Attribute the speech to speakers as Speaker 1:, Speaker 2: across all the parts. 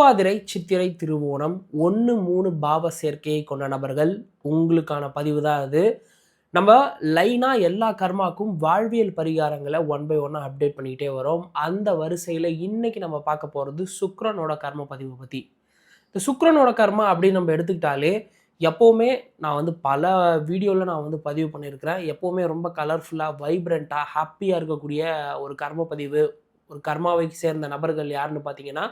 Speaker 1: திருவாதிரை சித்திரை திருவோணம் ஒன்று மூணு பாவ சேர்க்கையை கொண்ட நபர்கள் உங்களுக்கான பதிவு தான் அது. நம்ம லைனாக எல்லா கர்மாக்கும் வாழ்வியல் பரிகாரங்களை ஒன் பை ஒன்னாக அப்டேட் பண்ணிக்கிட்டே வரோம். அந்த வரிசையில் இன்னைக்கு நம்ம பார்க்க போகிறது சுக்ரனோட கர்ம பதிவை பற்றி இந்த சுக்ரனோட கர்மா அப்படின்னு நம்ம எடுத்துக்கிட்டாலே எப்போவுமே நான் வந்து பல வீடியோவில் நான் வந்து பதிவு பண்ணியிருக்கிறேன். எப்போவுமே ரொம்ப கலர்ஃபுல்லாக வைப்ரண்ட்டாக ஹாப்பியாக இருக்கக்கூடிய ஒரு கர்ம பதிவு ஒரு கர்மாவை சேர்ந்த நபர்கள் யாருன்னு பார்த்தீங்கன்னா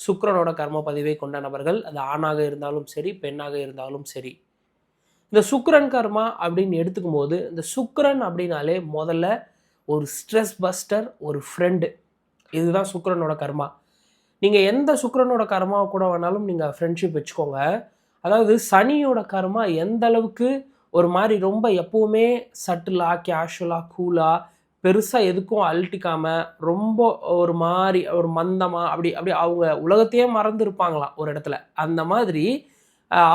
Speaker 1: சுக்கரனோட கர்ம பதிவை கொண்ட நபர்கள் அது ஆணாக இருந்தாலும் சரி பெண்ணாக இருந்தாலும் சரி. இந்த சுக்கரன் கர்மா அப்படின்னு எடுத்துக்கும் போது இந்த சுக்கரன் அப்படின்னாலே முதல்ல ஒரு ஸ்ட்ரெஸ் பஸ்டர் ஒரு ஃப்ரெண்டு இதுதான் சுக்கரனோட கர்மா. நீங்கள் எந்த சுக்கரனோட கர்மா கூட வேணாலும் நீங்கள் ஃப்ரெண்ட்ஷிப் வச்சுக்கோங்க. அதாவது சனியோட கர்மா எந்த அளவுக்கு ஒரு மாதிரி ரொம்ப எப்போவுமே சட்டிலாக கேஷுவலாக கூலாக பெருசாக எதுக்கும் அழட்டிக்காம ரொம்ப ஒரு மாதிரி ஒரு மந்தமாக அப்படி அப்படி அவங்க உலகத்தையே மறந்து இருப்பாங்களாம் ஒரு இடத்துல. அந்த மாதிரி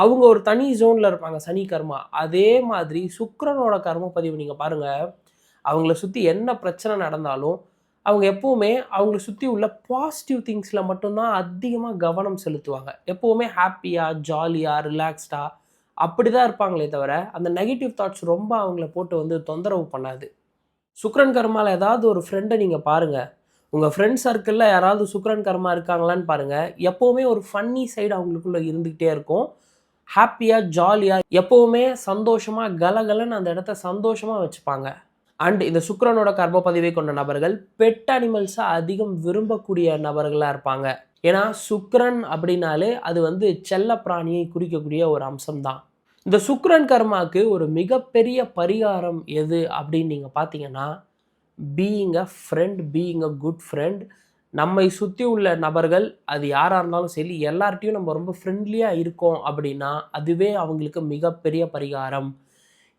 Speaker 1: அவங்க ஒரு தனி ஜோனில் இருப்பாங்க சனி கர்மா. அதே மாதிரி சுக்கரனோட கர்ம பதிவு நீங்கள் பாருங்கள் அவங்கள சுற்றி என்ன பிரச்சனை நடந்தாலும் அவங்க எப்போவுமே அவங்கள சுற்றி உள்ள பாசிட்டிவ் திங்ஸில் மட்டும்தான் அதிகமாக கவனம் செலுத்துவாங்க. எப்போவுமே ஹாப்பியாக ஜாலியாக ரிலாக்ஸ்டாக அப்படி தான் இருப்பாங்களே தவிர அந்த நெகட்டிவ் தாட்ஸ் ரொம்ப அவங்கள போட்டு வந்து தொந்தரவு பண்ணாது. சுக்ரன் கர்மாவில் ஏதாவது ஒரு ஃப்ரெண்டை நீங்கள் பாருங்கள் உங்கள் ஃப்ரெண்ட் சர்க்கிளில் யாராவது சுக்ரன் கர்மா இருக்காங்களான்னு பாருங்கள் எப்போவுமே ஒரு ஃபன்னி சைடு அவங்களுக்குள்ளே இருந்துக்கிட்டே இருக்கும். ஹாப்பியாக ஜாலியாக எப்போவுமே சந்தோஷமாக கலகலன்னு அந்த இடத்த சந்தோஷமாக வச்சுப்பாங்க. அண்ட் இந்த சுக்ரனோட கர்ப்ப பதிவை கொண்ட நபர்கள் பெட் அனிமல்ஸை அதிகம் விரும்பக்கூடிய நபர்களாக இருப்பாங்க. ஏன்னா சுக்ரன் அப்படின்னாலே அது வந்து செல்ல பிராணியை குறிக்கக்கூடிய ஒரு அம்சம்தான். இந்த சுக்ரன் கர்மாவுக்கு ஒரு மிகப்பெரிய பரிகாரம் எது அப்படின்னு நீங்கள் பார்த்தீங்கன்னா being a friend being a good friend நம்மை சுற்றி உள்ள நபர்கள் அது யாராக இருந்தாலும் சரி எல்லார்ட்டையும் நம்ம ரொம்ப ஃப்ரெண்ட்லியாக இருக்கோம் அப்படின்னா அதுவே அவங்களுக்கு மிகப்பெரிய பரிகாரம்.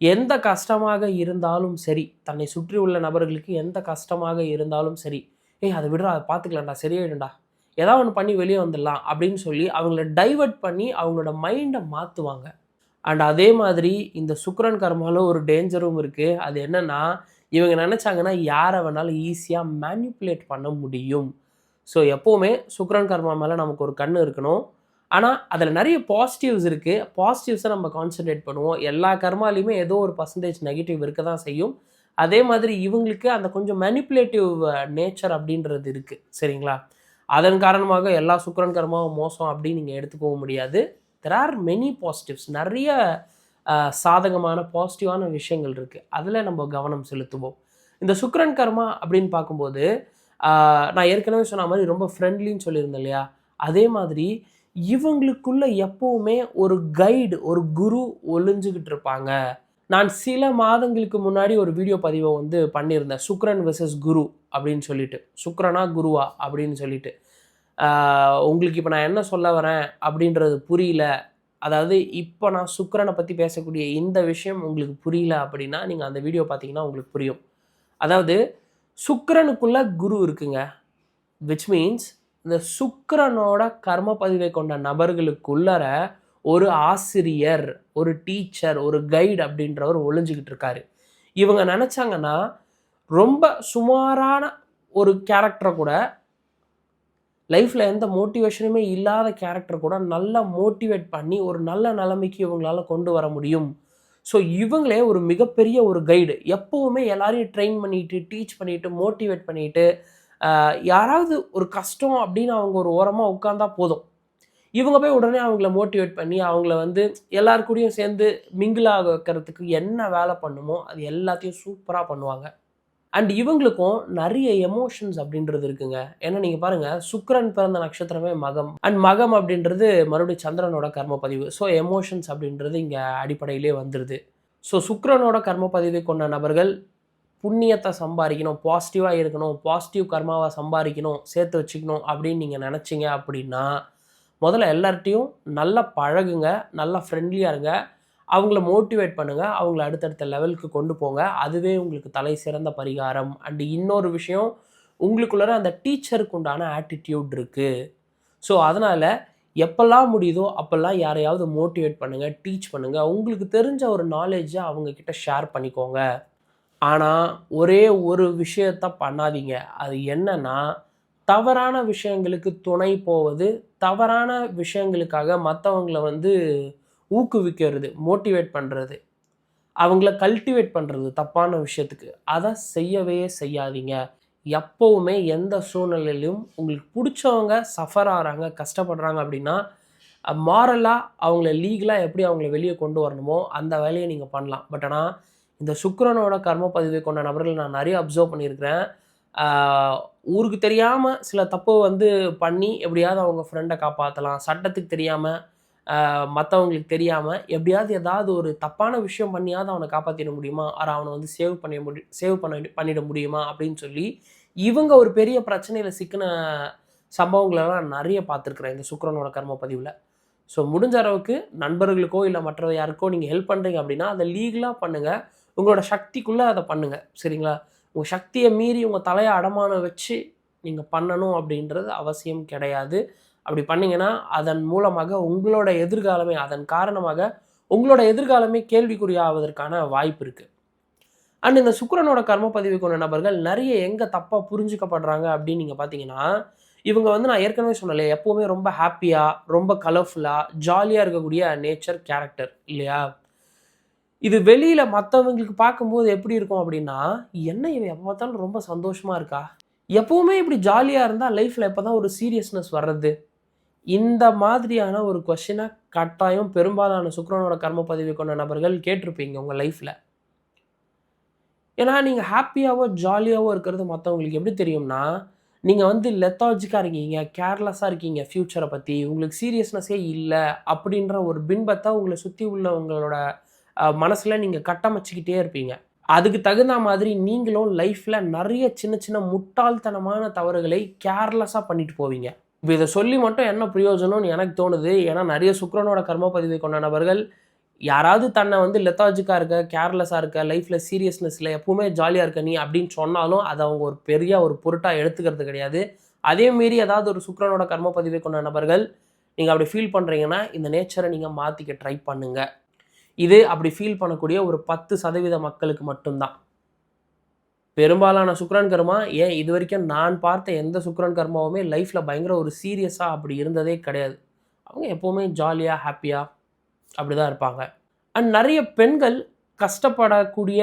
Speaker 1: எந்த கஷ்டமாக இருந்தாலும் சரி தன்னை சுற்றி உள்ள நபர்களுக்கு எந்த கஷ்டமாக இருந்தாலும் சரி ஏய் அதை விடுறா அதை பார்த்துக்கலாம்டா சரியாயிடும்டா. ஏதாவது ஒன்று பண்ணி வெளியே வந்துடலாம் அப்படின்னு சொல்லி அவங்கள டைவர்ட் பண்ணி அவங்களோட மைண்டை மாற்றுவாங்க அண்ட் அதே மாதிரி இந்த சுக்ரன் கர்மாவில் ஒரு டேஞ்சரும் இருக்குது அது என்னன்னா இவங்க நினச்சாங்கன்னா யாரை வேணாலும் ஈஸியாக மேனிப்புலேட் பண்ண முடியும். ஸோ எப்போவுமே சுக்ரன் கர்மா மேலே நமக்கு ஒரு கண் இருக்கணும். ஆனால் அதில் நிறைய பாசிட்டிவ்ஸ் இருக்குது பாசிட்டிவ்ஸை நம்ம கான்சென்ட்ரேட் பண்ணுவோம். எல்லா கர்மாலையுமே ஏதோ ஒரு பர்சன்டேஜ் நெகட்டிவ் இருக்க தான் செய்யும். அதே மாதிரி இவங்களுக்கு அந்த கொஞ்சம் மேனிப்புலேட்டிவ் நேச்சர் அப்படின்றது இருக்குது சரிங்களா? அதன் காரணமாக எல்லா சுக்கரன் கர்மாவும் மோசம் அப்படின்னு நீங்கள் எடுத்துக்கவும் முடியாது. தெர் ஆர் மெனி பாசிட்டிவ்ஸ் நிறைய சாதகமான பாசிட்டிவான விஷயங்கள் இருக்குது அதில் நம்ம கவனம் செலுத்துவோம். இந்த சுக்ரன் கர்மா அப்படின்னு பார்க்கும்போது நான் ஏற்கனவே சொன்ன மாதிரி ரொம்ப ஃப்ரெண்ட்லின்னு சொல்லியிருந்தேன் இல்லையா? அதே மாதிரி இவங்களுக்குள்ள எப்போவுமே ஒரு கைடு ஒரு குரு ஒளிஞ்சுக்கிட்டு இருப்பாங்க. நான் சில மாதங்களுக்கு முன்னாடி ஒரு வீடியோ பதிவை வந்து பண்ணியிருந்தேன். சுக்ரன் வெர்சஸ் குரு அப்படின்னு சொல்லிட்டு. சுக்ரனா குருவா அப்படின்னு சொல்லிட்டு. உங்களுக்கு இப்போ நான் என்ன சொல்ல வரேன் அப்படின்றது புரியல. அதாவது இப்போ நான் சுக்கரனை பற்றி பேசக்கூடிய இந்த விஷயம் உங்களுக்கு புரியல அப்படின்னா நீங்கள் அந்த வீடியோ பார்த்தீங்கன்னா உங்களுக்கு புரியும். அதாவது சுக்கரனுக்குள்ள குரு இருக்குங்க. விச் மீன்ஸ் இந்த சுக்கரனோட கர்ம பதிவை கொண்ட நபர்களுக்குள்ளர ஒரு ஆசிரியர் ஒரு டீச்சர் ஒரு கைடு அப்படின்றவர் ஒளிஞ்சிக்கிட்டு இருக்காரு. இவங்க நினச்சாங்கன்னா ரொம்ப சுமாரான ஒரு கேரக்டரை கூட லைஃப்பில் எந்த மோட்டிவேஷனுமே இல்லாத கேரக்டர் கூட நல்லா மோட்டிவேட் பண்ணி ஒரு நல்ல நிலைமைக்கு இவங்களால கொண்டு வர முடியும். ஸோ இவங்களே ஒரு மிகப்பெரிய ஒரு கைடு எப்போவுமே எல்லாரையும் ட்ரெயின் பண்ணிட்டு டீச் பண்ணிட்டு மோட்டிவேட் பண்ணிட்டு யாராவது ஒரு கஷ்டம் அப்படின்னு அவங்க ஒரு ஓரமாக உட்காந்தா போதும். இவங்க போய் உடனே அவங்கள மோட்டிவேட் பண்ணி அவங்கள வந்து எல்லாருக்கூடையும் கூடயும் சேர்ந்து மிங்கிள் ஆக வைக்கிறதுக்கு என்ன வேலை பண்ணுமோ அது எல்லாத்தையும் சூப்பராக பண்ணுவாங்க. அண்ட் இவங்களுக்கும் நிறைய எமோஷன்ஸ் அப்படின்றது இருக்குங்க. ஏன்னா நீங்கள் பாருங்கள் சுக்கரன் பிறந்த நட்சத்திரமே மகம். அண்ட் மகம் அப்படின்றது மறுபடியும் சந்திரனோட கர்ம பதிவு ஸோ எமோஷன்ஸ் அப்படின்றது இங்கே அடிப்படையிலே வந்துடுது ஸோ சுக்கரனோட கர்ம பதிவை கொண்ட நபர்கள் புண்ணியத்தை சம்பாதிக்கணும் பாசிட்டிவாக இருக்கணும் பாசிட்டிவ் கர்மாவை சம்பாதிக்கணும் சேர்த்து வச்சுக்கணும் அப்படின்னு நீங்கள் நினச்சிங்க அப்படின்னா முதல்ல எல்லார்ட்டையும் நல்லா பழகுங்க நல்லா ஃப்ரெண்ட்லியாக இருங்க. அவங்கள மோட்டிவேட் பண்ணுங்கள் அவங்கள அடுத்தடுத்த லெவலுக்கு கொண்டு போங்க. அதுவே உங்களுக்கு தலை சிறந்த பரிகாரம். அண்டு இன்னொரு விஷயம் உங்களுக்குள்ளார அந்த டீச்சருக்கு உண்டான ஆட்டிடியூட் இருக்குது ஸோ அதனால் எப்பெல்லாம் முடியுதோ அப்போல்லாம் யாரையாவது மோட்டிவேட் பண்ணுங்கள் டீச் பண்ணுங்கள் உங்களுக்கு தெரிஞ்ச ஒரு நாலேஜை அவங்கக்கிட்ட ஷேர் பண்ணிக்கோங்க. ஆனால் ஒரே ஒரு விஷயத்த பண்ணாதீங்க. அது என்னன்னா தவறான விஷயங்களுக்கு துணை போவது தவறான விஷயங்களுக்காக மற்றவங்கள வந்து ஊக்குவிக்கிறது மோட்டிவேட் பண்ணுறது அவங்கள கல்டிவேட் பண்ணுறது தப்பான விஷயத்துக்கு. அதை செய்யவே செய்யாதீங்க. எப்போவுமே எந்த சூழ்நிலையிலும் உங்களுக்கு பிடிச்சவங்க சஃபர் ஆகிறாங்க கஷ்டப்படுறாங்க அப்படின்னா மாரலாக அவங்கள லீகலாக எப்படி அவங்கள வெளியே கொண்டு வரணுமோ அந்த வேலையை நீங்கள் பண்ணலாம். பட் ஆனால் இந்த சுக்கரனோட கர்ம பதிவை கொண்ட நபர்கள் நான் நிறைய அப்சர்வ் பண்ணியிருக்கிறேன். ஊருக்கு தெரியாமல் சில தப்பு வந்து பண்ணி எப்படியாவது அவங்க ஃப்ரெண்டை காப்பாற்றலாம் சட்டத்துக்கு தெரியாமல் மற்றவங்களுக்கு தெரியாமல் எப்படியாவது ஏதாவது ஒரு தப்பான விஷயம் பண்ணியாவது அவனை காப்பாற்றிட முடியுமா? ஆர் அவனை வந்து சேவ் பண்ண முடி சேவ் பண்ண பண்ணிட முடியுமா? அப்படின்னு சொல்லி இவங்க ஒரு பெரிய பிரச்சனையில் சிக்கின சம்பவங்களெல்லாம் நிறைய பார்த்துருக்குறேன் இந்த சுக்கரனோட கர்ம பதிவில். ஸோ முடிஞ்ச அளவுக்கு நண்பர்களுக்கோ இல்லை மற்ற யாருக்கோ நீங்கள் ஹெல்ப் பண்ணுறீங்க அப்படின்னா அதை லீகலாக பண்ணுங்கள் உங்களோட சக்திக்குள்ளே அதை பண்ணுங்கள் சரிங்களா? உங்கள் சக்தியை மீறி உங்கள் தலையை அடமானம் வச்சு நீங்கள் பண்ணணும் அப்படின்றது அவசியம் கிடையாது. அப்படி பண்ணீங்கன்னா அதன் மூலமாக உங்களோட எதிர்காலமே அதன் காரணமாக உங்களோட எதிர்காலமே கேள்விக்குறியாவதற்கான வாய்ப்பு இருக்குது அண்ட் இந்த சுக்கரனோட கர்ம பதிவு கொண்ட நபர்கள் நிறைய எங்கே தப்பாக புரிஞ்சுக்கப்படுறாங்க அப்படின்னு நீங்கள் பார்த்தீங்கன்னா இவங்க வந்து நான் ஏற்கனவே சொன்னல எப்போவுமே ரொம்ப ஹாப்பியாக ரொம்ப கலர்ஃபுல்லாக ஜாலியாக இருக்கக்கூடிய நேச்சர் கேரக்டர் இல்லையா? இது வெளியில் மற்றவங்களுக்கு பார்க்கும்போது எப்படி இருக்கும் அப்படின்னா என்ன இவன் எப்போ பார்த்தாலும் ரொம்ப சந்தோஷமாக இருக்கா? எப்போவுமே இப்படி ஜாலியாக இருந்தால் லைஃப்பில் எப்போ தான் ஒரு சீரியஸ்னஸ் வர்றது? இந்த மாதிரியான ஒரு கொஷினை கட்டாயம் பெரும்பாலான சுக்கிரனோட கர்ம பதிவு கொண்ட நபர்கள் கேட்டிருப்பீங்க உங்கள் லைஃப்பில் ஏன்னா நீங்கள் ஹாப்பியாகவோ ஜாலியாகவோ இருக்கிறது மற்றவங்களுக்கு எப்படி தெரியும்னா நீங்கள் வந்து லெத்தாலஜிக்காக இருக்கீங்க கேர்லெஸ்ஸாக இருக்கீங்க ஃப்யூச்சரை பற்றி உங்களுக்கு சீரியஸ்னஸே இல்லை அப்படின்ற ஒரு பின்பத்தை உங்களை சுற்றி உள்ளவங்களோட மனசில் நீங்கள் கட்டமைச்சிக்கிட்டே இருப்பீங்க. அதுக்கு தகுந்த மாதிரி நீங்களும் லைஃப்பில் நிறைய சின்ன சின்ன முட்டாள்தனமான தவறுகளை கேர்லெஸ்ஸாக பண்ணிட்டு போவீங்க. இப்போ இதை சொல்லி மட்டும் என்ன பிரயோஜனம்னு எனக்கு தோணுது. ஏன்னா நிறைய சுக்கிரனோட கர்ம பதிவை கொண்ட நபர்கள் யாராவது தன்னை வந்து லெத்தாஜிக்காக இருக்க கேர்லெஸ்ஸாக இருக்க லைஃப்பில் சீரியஸ்னஸில் எப்பவுமே ஜாலியாக இருக்க நீ அப்படின்னு சொன்னாலும் அதை அவங்க ஒரு பெரிய ஒரு பொருட்டாக எடுத்துக்கிறது கிடையாது. அதே மீறி ஏதாவது ஒரு சுக்கிரனோட கர்ம பதிவை கொண்ட நபர்கள் நீங்கள் அப்படி ஃபீல் பண்ணுறீங்கன்னா இந்த நேச்சரை நீங்கள் மாற்றிக்க ட்ரை பண்ணுங்கள் இது அப்படி ஃபீல் பண்ணக்கூடிய ஒரு பத்து சதவீத மக்களுக்கு மட்டும்தான். பெரும்பாலான சுக்ரன் கர்மா ஏன் இது வரைக்கும் நான் பார்த்த எந்த சுக்ரன் கர்மாவுமே லைஃப்பில் பயங்கர ஒரு சீரியஸாக அப்படி இருந்ததே கிடையாது. அவங்க எப்போவுமே ஜாலியாக ஹாப்பியாக அப்படி தான் இருப்பாங்க. அண்ட் நிறைய பெண்கள் கஷ்டப்படக்கூடிய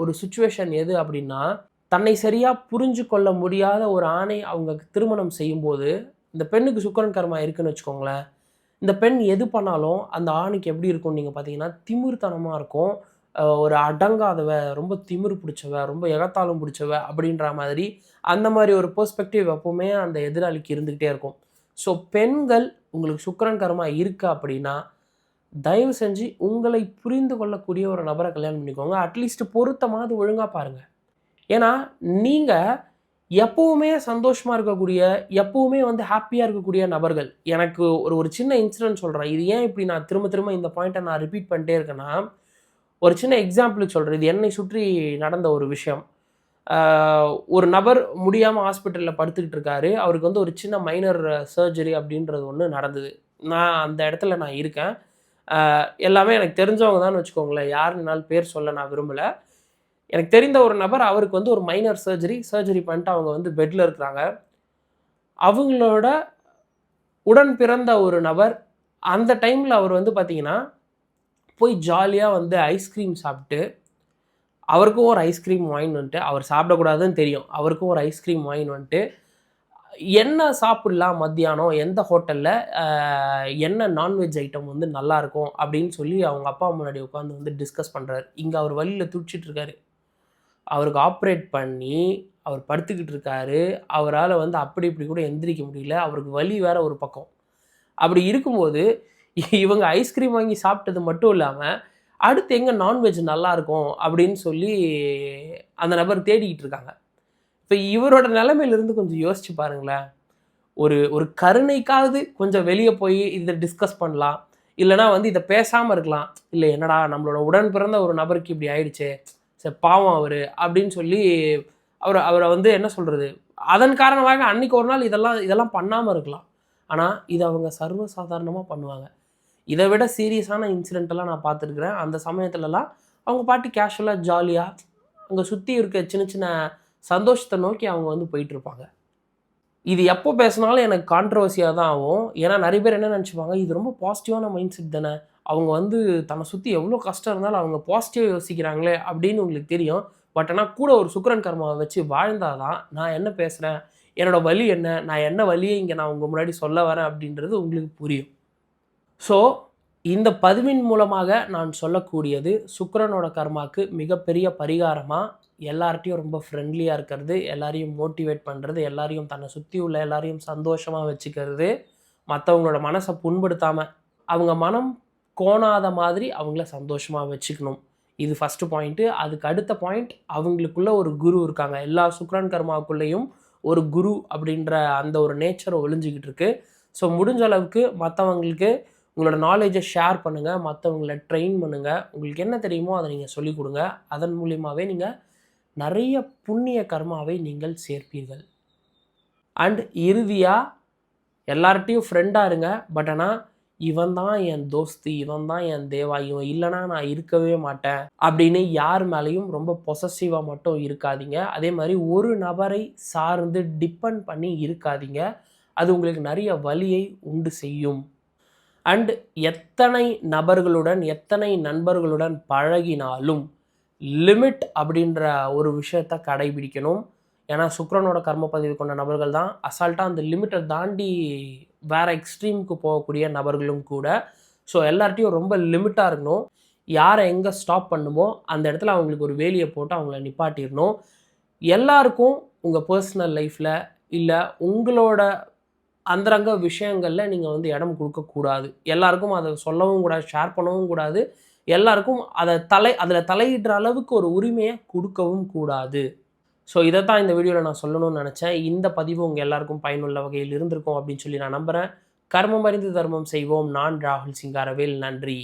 Speaker 1: ஒரு சுச்சுவேஷன் எது அப்படின்னா தன்னை சரியாக புரிஞ்சு கொள்ள முடியாத ஒரு ஆணை அவங்க திருமணம் செய்யும்போது இந்த பெண்ணுக்கு சுக்கரன் கர்மா இருக்குன்னு வச்சுக்கோங்களேன். இந்த பெண் எது பண்ணாலும் அந்த ஆணுக்கு எப்படி இருக்கும்னு நீங்கள் பார்த்தீங்கன்னா திமிர்த்தனமாக இருக்கும். ஒரு அடங்காதவ ரொம்ப திமிரு பிடிச்சவ ரொம்ப எகத்தாலும் பிடிச்சவ அப்படின்ற மாதிரி அந்த மாதிரி ஒரு பெர்ஸ்பெக்டிவ் எப்போவுமே அந்த எதிராளிக்கு இருந்துக்கிட்டே இருக்கும். ஸோ பெண்கள் உங்களுக்கு சுக்கரன் கர்மா இருக்கு அப்படின்னா தயவு செஞ்சு உங்களை புரிந்து கொள்ளக்கூடிய ஒரு நபரை கல்யாணம் பண்ணிக்கோங்க. அட்லீஸ்ட் பொருத்தமாவது ஒழுங்காக பாருங்கள் ஏன்னா நீங்கள் எப்பவுமே சந்தோஷமாக இருக்கக்கூடிய எப்பவுமே வந்து ஹாப்பியாக இருக்கக்கூடிய நபர்கள். எனக்கு ஒரு ஒரு சின்ன இன்சிடென்ட் சொல்கிறேன் இது ஏன் இப்படி நான் திரும்ப திரும்ப இந்த பாயிண்ட்டை நான் ரிப்பீட் பண்ணிட்டே இருக்கேன்னா ஒரு சின்ன எக்ஸாம்பிளுக்கு சொல்கிறேன் இது என்னை சுற்றி நடந்த ஒரு விஷயம். ஒரு நபர் முடியாமல் ஹாஸ்பிட்டலில் படுத்துக்கிட்டு இருக்காரு. அவருக்கு வந்து ஒரு சின்ன மைனர் சர்ஜரி அப்படின்றது ஒன்று நடந்தது. நான் அந்த இடத்துல நான் இருக்கேன். எல்லாமே எனக்கு தெரிஞ்சவங்க தான் வச்சுக்கோங்களேன் யாருனாலும் பேர் சொல்ல நான் விரும்பலை. எனக்கு தெரிந்த ஒரு நபர் அவருக்கு வந்து ஒரு மைனர் சர்ஜரி சர்ஜரி பண்ணிட்டு அவங்க வந்து பெட்டில் இருக்கிறாங்க. அவங்களோட உடன் பிறந்த ஒரு நபர் அந்த டைமில் அவர் வந்து பார்த்திங்கன்னா போய் ஜாலியாக வந்து ஐஸ்கிரீம் சாப்பிட்டு அவருக்கும் ஒரு ஐஸ்கிரீம் வாங்கினு வந்துட்டு அவர் சாப்பிடக்கூடாதுன்னு தெரியும். அவருக்கும் ஒரு ஐஸ்கிரீம் வாங்கின்னு வந்துட்டு என்ன சாப்பிடலாம் மத்தியானம் எந்த ஹோட்டலில் என்ன நான்வெஜ் ஐட்டம் வந்து நல்லாயிருக்கும் அப்படின்னு சொல்லி அவங்க அப்பா முன்னாடி உட்காந்து வந்து டிஸ்கஸ் பண்ணுறாரு இங்கே அவர் வழியில் துடிச்சிட்ருக்காரு அவருக்கு ஆப்ரேட் பண்ணி அவர் படுத்துக்கிட்டு இருக்காரு. அவரால் வந்து அப்படி இப்படி கூட எந்திரிக்க முடியல. அவருக்கு வலி வேற ஒரு பக்கம். அப்படி இருக்கும்போது இவங்க ஐஸ்கிரீம் வாங்கி சாப்பிட்டது மட்டும் இல்லாமல் அடுத்து எங்கே நான்வெஜ் நல்லாயிருக்கும் அப்படின்னு சொல்லி அந்த நபர் தேடிக்கிட்டு இருக்காங்க. இப்போ இவரோட நிலைமையிலிருந்து கொஞ்சம் யோசிச்சு பாருங்களேன். ஒரு ஒரு கருணைக்காவது கொஞ்சம் வெளியே போய் இதை டிஸ்கஸ் பண்ணலாம். இல்லைனா வந்து இதை பேசாமல் இருக்கலாம். இல்லை என்னடா நம்மளோட உடன் பிறந்த ஒரு நபருக்கு இப்படி ஆயிடுச்சு. சரி பாவம் அவர் அப்படின்னு சொல்லி அவர் அவரை வந்து என்ன சொல்கிறது அதன் காரணமாக அன்னைக்கு ஒரு நாள் இதெல்லாம் இதெல்லாம் பண்ணாமல் இருக்கலாம். ஆனால் இது அவங்க சர்வசாதாரணமாக பண்ணுவாங்க. இதை விட சீரியஸான இன்சிடென்ட்டெல்லாம் நான் பார்த்துருக்குறேன். அந்த சமயத்துலலாம் அவங்க பாட்டு கேஷுவலாக ஜாலியாக அங்கே சுற்றி இருக்க சின்ன சின்ன சந்தோஷத்தை நோக்கி அவங்க வந்து போயிட்டுருப்பாங்க. இது எப்போ பேசினாலும் எனக்கு கான்ட்ரவர்சியாக தான் ஆகும். ஏன்னா நிறைய பேர் என்ன நினச்சிப்பாங்க இது ரொம்ப பாசிட்டிவான மைண்ட் செட் தானே. அவங்க வந்து தன்னை சுற்றி எவ்வளோ கஷ்டம் இருந்தாலும் அவங்க பாசிட்டிவாக யோசிக்கிறாங்களே அப்படின்னு உங்களுக்கு தெரியும். பட் ஆனால் கூட ஒரு சுக்கரன் கர்மாவை வச்சு வாழ்ந்தாதான் நான் என்ன பேசுகிறேன் என்னோடய வழி என்ன? நான் என்ன வழியை இங்கே நான் உங்கள் முன்னாடி சொல்ல வரேன் அப்படின்றது உங்களுக்கு புரியும். ஸோ இந்த பதிவின் மூலமாக நான் சொல்லக்கூடியது சுக்கரனோட கர்மாக்கு மிகப்பெரிய பரிகாரமாக எல்லார்ட்டையும் ரொம்ப ஃப்ரெண்ட்லியாக இருக்கிறது எல்லாரையும் மோட்டிவேட் பண்ணுறது எல்லாரையும் தன்னை சுற்றி உள்ள எல்லாரையும் சந்தோஷமாக வச்சுக்கிறது மற்றவங்களோட மனசை புண்படுத்தாமல் அவங்க மனம் கோணாத மாதிரி அவங்கள சந்தோஷமாக வச்சுக்கணும். இது ஃபஸ்ட்டு பாயிண்ட்டு அதுக்கு அடுத்த பாயிண்ட் அவங்களுக்குள்ள ஒரு குரு இருக்காங்க. எல்லா சுக்ரன் கர்மாவுக்குள்ளேயும் ஒரு குரு அப்படின்ற அந்த ஒரு நேச்சரை ஒழிஞ்சிக்கிட்டு இருக்கு ஸோ முடிஞ்ச அளவுக்கு மற்றவங்களுக்கு உங்களோட நாலேஜை ஷேர் பண்ணுங்கள் மற்றவங்கள ட்ரெயின் பண்ணுங்கள் உங்களுக்கு என்ன தெரியுமோ அதை நீங்கள் சொல்லிக் கொடுங்க. அதன் மூலியமாகவே நீங்கள் நிறைய புண்ணிய கர்மாவை நீங்கள் சேர்ப்பீர்கள். அண்ட் இறுதியாக எல்லார்ட்டையும் ஃப்ரெண்டாக இருங்க. பட் ஆனால் இவன் தான் என் தோஸ்து இவன் தான் என் தேவா இவன் இல்லைனா நான் இருக்கவே மாட்டேன் அப்படின்னு யார் மேலேயும் ரொம்ப பொசசிவாக மட்டும் இருக்காதீங்க. அதே மாதிரி ஒரு நபரை சார்ந்து டிபெண்ட் பண்ணி இருக்காதீங்க. அது உங்களுக்கு நிறைய வழியை உண்டு செய்யும். அண்ட் எத்தனை நபர்களுடன் எத்தனை நண்பர்களுடன் பழகினாலும் லிமிட் அப்படின்ற ஒரு விஷயத்தை கடைபிடிக்கணும். ஏன்னா சுக்ரனோட கர்ம பதிவு கொண்ட நபர்கள் தான். அசால்ட்டாக அந்த லிமிட்டை தாண்டி வேறு எக்ஸ்ட்ரீமுக்கு போகக்கூடிய நபர்களும் கூட. ஸோ எல்லார்ட்டையும் ரொம்ப லிமிட்டாக இருக்கணும். யாரை எங்கே ஸ்டாப் பண்ணுமோ அந்த இடத்துல அவங்களுக்கு ஒரு வேலியை போட்டு அவங்கள நிப்பாட்டிடணும். எல்லாருக்கும் உங்கள் பர்சனல் லைஃப்பில் இல்லை உங்களோட அந்தரங்க விஷயங்களில் நீங்கள் வந்து இடம் கொடுக்கக்கூடாது எல்லாருக்கும் அதை சொல்லவும் கூடாது ஷேர் பண்ணவும் கூடாது. எல்லாருக்கும் அதை தலை அதில் தலையிடுற அளவுக்கு ஒரு உரிமையை கொடுக்கவும் கூடாது. ஸோ இதை தான் இந்த வீடியோவில் நான் சொல்லணும்னு நினச்சேன். இந்த பதிவு உங்கள் எல்லாருக்கும் பயனுள்ள வகையில் இருந்திருக்கும் அப்படின்னு சொல்லி நான் நம்புகிறேன் கர்மம் அறிந்து தர்மம் செய்வோம். நான் ராகுல் சிங்காரவேல். நன்றி.